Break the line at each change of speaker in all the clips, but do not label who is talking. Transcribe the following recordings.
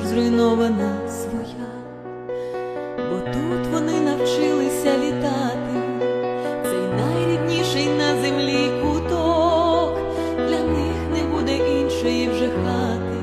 хата зруйнована своя, бо тут вони навчилися літати, цей найрідніший на землі куток, для них не буде іншої вже хати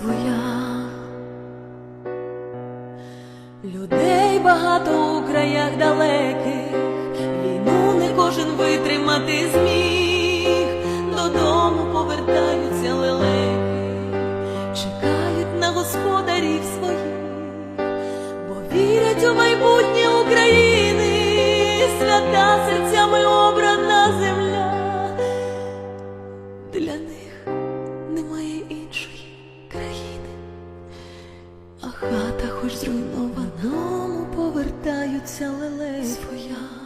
своя. Людей багато у краях далеких, війну не кожен витримати зміг, додому повертаються лелеки, чекають на господарів своїх, бо вірять у майбутнє а хата хоч зруйнована, повертаються лелей своя.